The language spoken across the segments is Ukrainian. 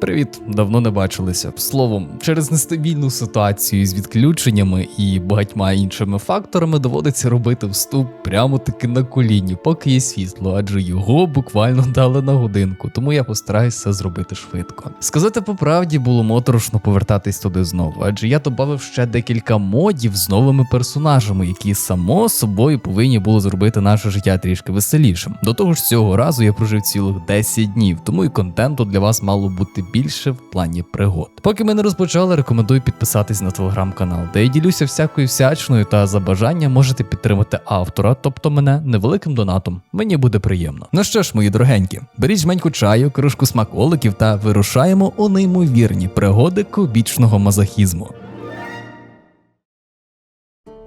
Привіт, давно не бачилися. Словом, через нестабільну ситуацію з відключеннями і багатьма іншими факторами доводиться робити вступ прямо таки на коліні, поки є світло, адже його буквально дали на годинку, тому я постараюся зробити швидко. Сказати по правді було моторошно повертатись туди знову, адже я додав ще декілька модів з новими персонажами, які само собою повинні були зробити наше життя трішки веселішим. До того ж, цього разу я прожив цілих 10 днів, тому і контенту для вас мало бути більше в плані пригод. Поки ми не розпочали, рекомендую підписатись на телеграм-канал, де я ділюся всякою всячною та за бажання можете підтримати автора, тобто мене невеликим донатом. Мені буде приємно. Ну що ж, мої дорогенькі, беріть жменьку чаю, кружку смаколиків та вирушаємо у неймовірні пригоди кубічного мазохізму.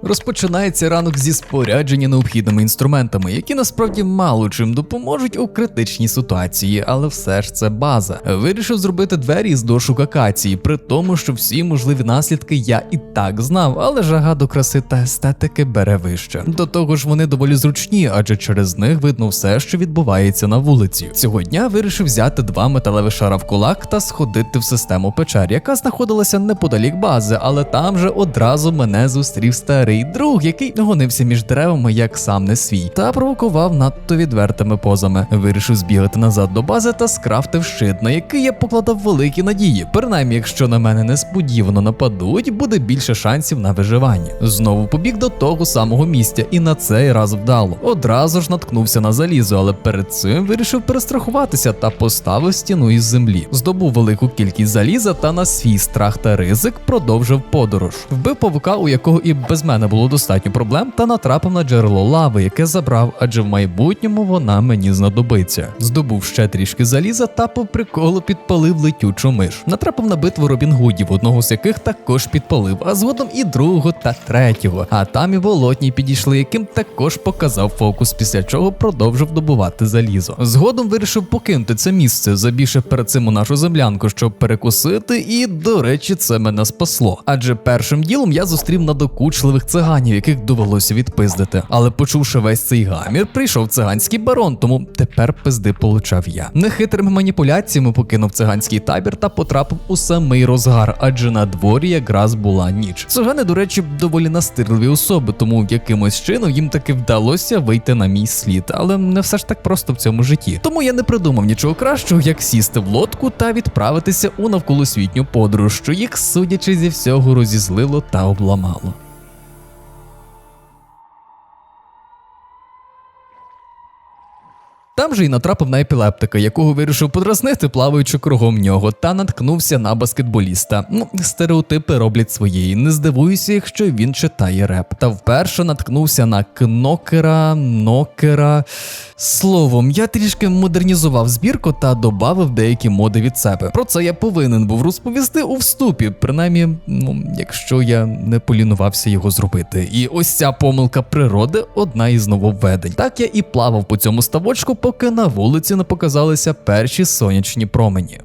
Розпочинається ранок зі спорядження необхідними інструментами, які насправді мало чим допоможуть у критичній ситуації, але все ж це база. Вирішив зробити двері з дошок акації, при тому, що всі можливі наслідки я і так знав, але жага до краси та естетики бере вище. До того ж, вони доволі зручні, адже через них видно все, що відбувається на вулиці. Цього дня вирішив взяти два металеві шара в кулак та сходити в систему печер, яка знаходилася неподалік бази, але там же одразу мене зустрів старий друг, який гонився між деревами, як сам не свій, та провокував надто відвертими позами. Вирішив збігати назад до бази та скрафтив щит, на який я покладав великі надії. Принаймні, якщо на мене несподівано нападуть, буде більше шансів на виживання. Знову побіг до того самого місця, і на цей раз вдало. Одразу ж наткнувся на залізо, але перед цим вирішив перестрахуватися та поставив стіну із землі. Здобув велику кількість заліза та на свій страх та ризик продовжив подорож. Вбив павука, у якого і без мене було достатньо проблем, та натрапив на джерело лави, яке забрав, адже в майбутньому вона мені знадобиться. Здобув ще трішки заліза та по приколу підпалив летючу миш. Натрапив на битву Робін Гудів, одного з яких також підпалив, а згодом і другого та третього. А там і болотні підійшли, яким також показав фокус, після чого продовжив добувати залізо. Згодом вирішив покинути це місце, забігши перед цим у нашу землянку, щоб перекусити, і до речі, це мене спасло. Адже першим ділом я зустрів надокучливих циганів, яких довелося відпиздити. Але почувши весь цей гамір, прийшов циганський барон, тому тепер пизди получав я. Нехитрими маніпуляціями покинув циганський табір та потрапив у самий розгар, адже на дворі якраз була ніч. Цигани, до речі, доволі настирливі особи, тому якимось чином їм таки вдалося вийти на мій слід, але не все ж так просто в цьому житті. Тому я не придумав нічого кращого, як сісти в лодку та відправитися у навколосвітню подорож, що їх, судячи зі всього, розізлило та обламало. Там же й натрапив на епілептика, якого вирішив подразнити, плаваючи кругом нього, та наткнувся на баскетболіста. Ну, стереотипи роблять своєї. Не здивуюся, якщо він читає реп. Та вперше наткнувся на кнокера, нокера. Словом, я трішки модернізував збірку та додав деякі моди від себе. Про це я повинен був розповісти у вступі, принаймні, ну, якщо я не полінувався його зробити. І ось ця помилка природи одна із нововведень. Так я і плавав по цьому ставочку, поки на вулиці не показалися перші сонячні промені.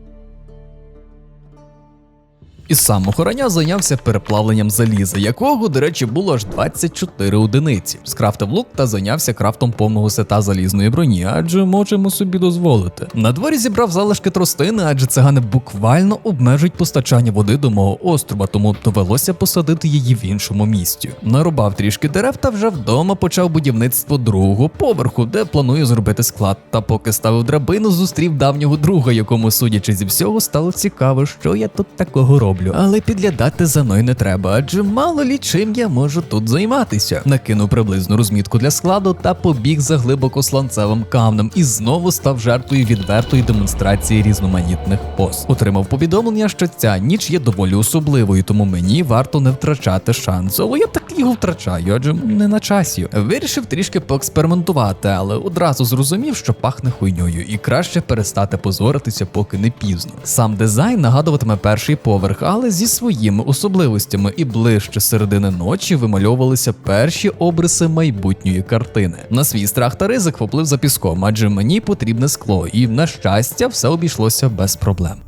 І сам охороня зайнявся переплавленням заліза, якого, до речі, було аж 24 одиниці. Скрафтив лук та зайнявся крафтом повного сета залізної броні, адже можемо собі дозволити. На дворі зібрав залишки тростини, адже цигани буквально обмежують постачання води до мого острова, тому довелося посадити її в іншому місці. Нарубав трішки дерев та вже вдома почав будівництво другого поверху, де планую зробити склад. Та поки ставив драбину, зустрів давнього друга, якому, судячи зі всього, стало цікаво, що я тут такого роблю. Але підглядати за мною не треба, адже мало лі чим я можу тут займатися. Накинув приблизну розмітку для складу та побіг за глибоко сланцевим камнем і знову став жертвою відвертої демонстрації різноманітних поз. Отримав повідомлення, що ця ніч є доволі особливою, тому мені варто не втрачати шансу. Я його втрачаю, адже не на часі. Вирішив трішки поекспериментувати, але одразу зрозумів, що пахне хуйньою, і краще перестати позоритися, поки не пізно. Сам дизайн нагадуватиме перший поверх, але зі своїми особливостями, і ближче середини ночі вимальовувалися перші обриси майбутньої картини. На свій страх та ризик поплив за піском, адже мені потрібне скло, і на щастя, все обійшлося без проблем.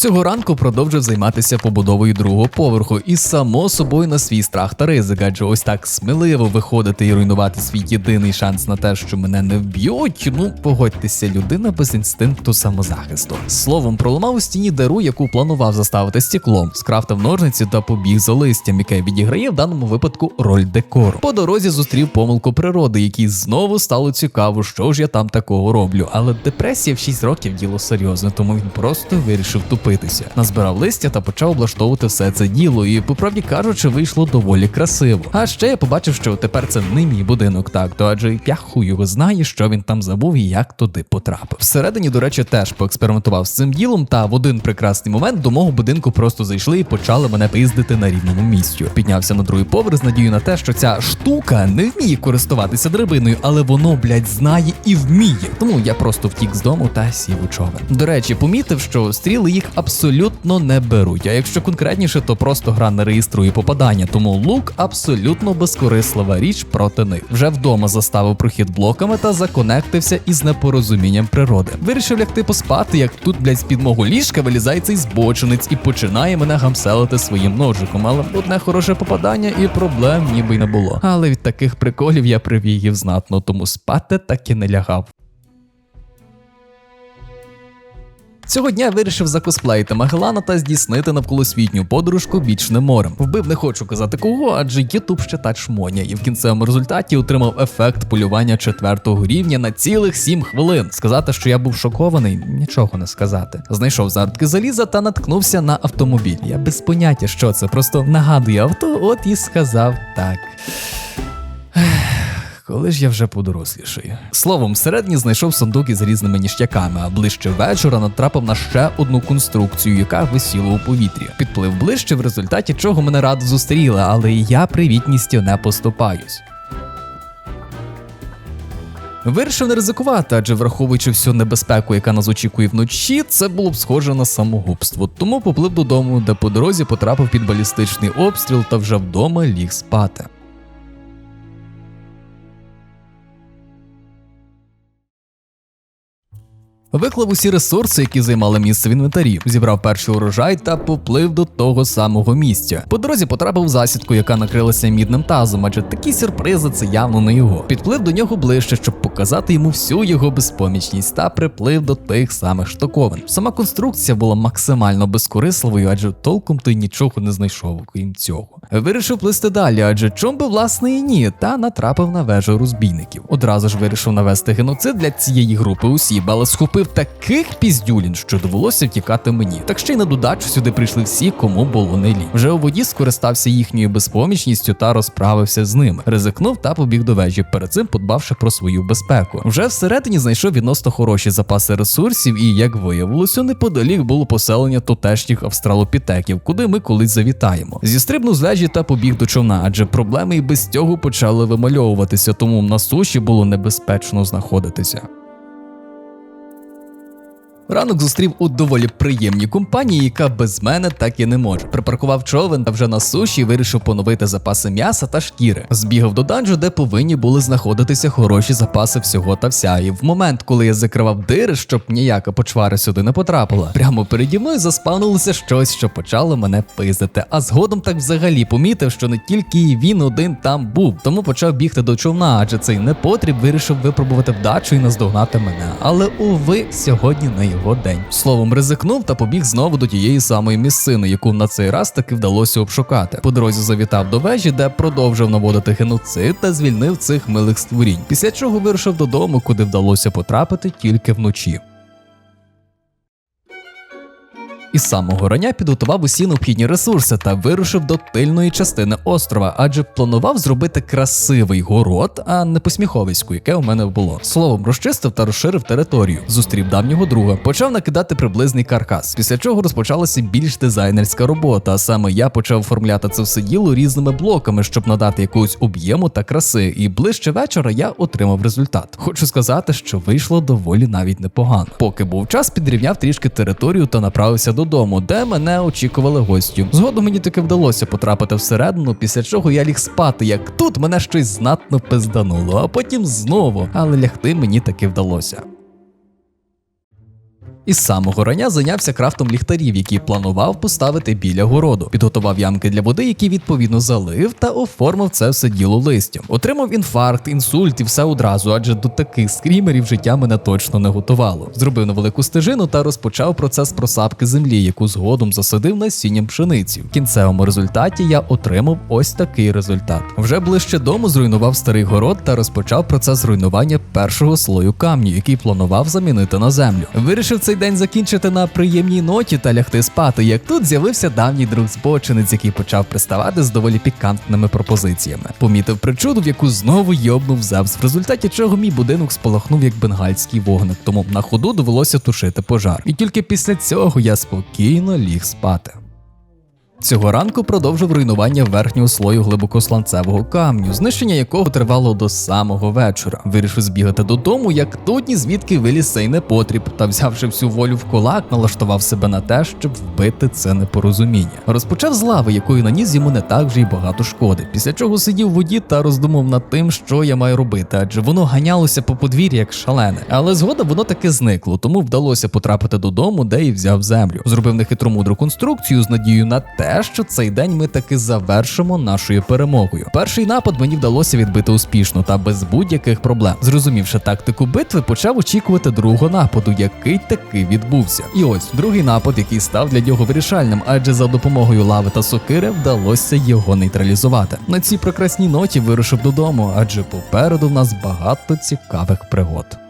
Цього ранку продовжив займатися побудовою другого поверху і само собою на свій страх та ризик, адже ось так сміливо виходити і руйнувати свій єдиний шанс на те, що мене не вб'ють. Ну погодьтеся, людина без інстинкту самозахисту. Словом, проламав у стіні диру, яку планував заставити стеклом, скрафтив ножниці та побіг за листям, яке відіграє в даному випадку роль декору. По дорозі зустрів помилку природи, якій знову стало цікаво, що ж я там такого роблю. Але депресія в 6 років діло серйозне, тому він просто вирішив тупитися. Назбирав листя та почав облаштовувати все це діло, і, по правді кажучи, вийшло доволі красиво. А ще я побачив, що тепер це не мій будинок, так то адже я хуй його знає, що він там забув і як туди потрапив. Всередині, до речі, теж поекспериментував з цим ділом, та в один прекрасний момент до мого будинку просто зайшли і почали мене пиздити на рівному місці. Піднявся на другий поверх з надією на те, що ця штука не вміє користуватися драбиною, але воно, блядь, знає і вміє. Тому я просто втік з дому та сів у човен. До речі, помітив, що стріли їх абсолютно не беруть. А якщо конкретніше, то просто гра не реєструє попадання. Тому лук абсолютно безкорислива річ проти них. Вже вдома заставив прохід блоками та законектився із непорозумінням природи. Вирішив лягти поспати, як тут, блядь, з під мого ліжка вилізає цей збочинець і починає мене гамселити своїм ножиком. Але одне хороше попадання і проблем ніби й не було. Але від таких приколів я привігів знатно, тому спати так і не лягав. Цього дня вирішив закосплеїти Магеллана та здійснити навколосвітню подорожку бічним морем. Вбив не хочу казати кого, адже Ютуб ще та чмоня, і в кінцевому результаті отримав ефект полювання четвертого рівня на цілих 7 хвилин. Сказати, що я був шокований, нічого не сказати. Знайшов зартки заліза та наткнувся на автомобіль. Я без поняття, що це, просто нагадує авто, от і сказав так. Коли ж я вже подорослішаю. Словом, всередині знайшов сундук із різними ніштяками, а ближче вечора натрапив на ще одну конструкцію, яка висіла у повітрі. Підплив ближче, в результаті чого мене радо зустріли, але я привітністю не поступаюсь. Вирішив не ризикувати, адже враховуючи всю небезпеку, яка нас очікує вночі, це було б схоже на самогубство. Тому поплив додому, де по дорозі потрапив під балістичний обстріл та вже вдома ліг спати. Виклав усі ресурси, які займали місце в інвентарі, зібрав перший урожай та поплив до того самого місця. По дорозі потрапив в засідку, яка накрилася мідним тазом, адже такі сюрпризи це явно не його. Підплив до нього ближче, щоб показати йому всю його безпомічність, та приплив до тих самих штуковин. Сама конструкція була максимально безкорисливою, адже толком ти нічого не знайшов, окрім цього. Вирішив плисти далі, адже чом би власне і ні, та натрапив на вежу розбійників. Одразу ж вирішив навести геноцид для цієї групи осіб, але схопив таких піздюлін, що довелося втікати мені. Так ще й на додачу сюди прийшли всі, кому було не лі. Вже у воді скористався їхньою безпомічністю та розправився з ними. Ризикнув та побіг до вежі, перед цим подбавши про свою безпеку. Вже всередині знайшов відносно хороші запаси ресурсів, і як виявилося, неподалік було поселення тутешніх австралопітеків, куди ми колись завітаємо. Зістрибнув з вежі та побіг до човна, адже проблеми і без цього почали вимальовуватися, тому на суші було небезпечно знаходитися. Ранок зустрів у доволі приємній компанії, яка без мене так і не може. Припаркував човен та вже на суші вирішив поновити запаси м'яса та шкіри. Збігав до данжу, де повинні були знаходитися хороші запаси всього та вся. І в момент, коли я закривав дири, щоб ніяка почвара сюди не потрапила, прямо переді мною заспавнилося щось, що почало мене пиздити. А згодом так взагалі помітив, що не тільки він один там був, тому почав бігти до човна, адже цей непотріб вирішив випробувати вдачу і наздогнати мене. Але уви сьогодні не його день. Словом, ризикнув та побіг знову до тієї самої місцини, яку на цей раз таки вдалося обшукати. По дорозі завітав до вежі, де продовжив наводити геноцид та звільнив цих милих створінь. Після чого вирушив додому, куди вдалося потрапити тільки вночі. Із самого рання підготував усі необхідні ресурси та вирушив до тильної частини острова, адже планував зробити красивий город, а не посміховисько, яке у мене було. Словом, розчистив та розширив територію. Зустрів давнього друга, почав накидати приблизний каркас, після чого розпочалася більш дизайнерська робота. А саме я почав оформляти це все діло різними блоками, щоб надати якогось об'єму та краси. І ближче вечора я отримав результат. Хочу сказати, що вийшло доволі навіть непогано. Поки був час, підрівняв трішки територію та направився додому, де мене очікували гості. Згодом мені таки вдалося потрапити всередину, після чого я ліг спати, як тут мене щось знатно пиздануло, а потім знову, але лягти мені таки вдалося. Із самого рання зайнявся крафтом ліхтарів, які планував поставити біля городу. Підготував ямки для води, які відповідно залив, та оформив це все діло листям. Отримав інфаркт, інсульт і все одразу, адже до таких скрімерів життя мене точно не готувало. Зробив невелику стежину та розпочав процес просапки землі, яку згодом засадив насінням пшениці. В кінцевому результаті я отримав ось такий результат. Вже ближче дому зруйнував старий город та розпочав процес руйнування першого слою камню, який планував замінити на землю. Вирішив цей день закінчити на приємній ноті та лягти спати, як тут з'явився давній друг збочинець, який почав приставати з доволі пікантними пропозиціями. Помітив причуду, в яку знову йобнув Зевс, в результаті чого мій будинок спалахнув як бенгальський вогник, тому на ходу довелося тушити пожар. І тільки після цього я спокійно ліг спати. Цього ранку продовжив руйнування верхнього слою глибокосланцевого камню, знищення якого тривало до самого вечора. Вирішив збігати додому, як тут ні звідки виліз цей непотріб, та взявши всю волю в кулак, налаштував себе на те, щоб вбити це непорозуміння. Розпочав з лави, якою наніс йому не так вже й багато шкоди. Після чого сидів в воді та роздумав над тим, що я маю робити, адже воно ганялося по подвір'ї як шалене. Але згодом воно таки зникло, тому вдалося потрапити додому, де і взяв землю. Зробив нехитру мудру конструкцію з надією на те, що цей день ми таки завершимо нашою перемогою. Перший напад мені вдалося відбити успішно та без будь-яких проблем. Зрозумівши тактику битви, почав очікувати другого нападу, який таки відбувся. І ось другий напад, який став для нього вирішальним, адже за допомогою лави та сокири вдалося його нейтралізувати. На цій прекрасній ноті вирушив додому, адже попереду в нас багато цікавих пригод.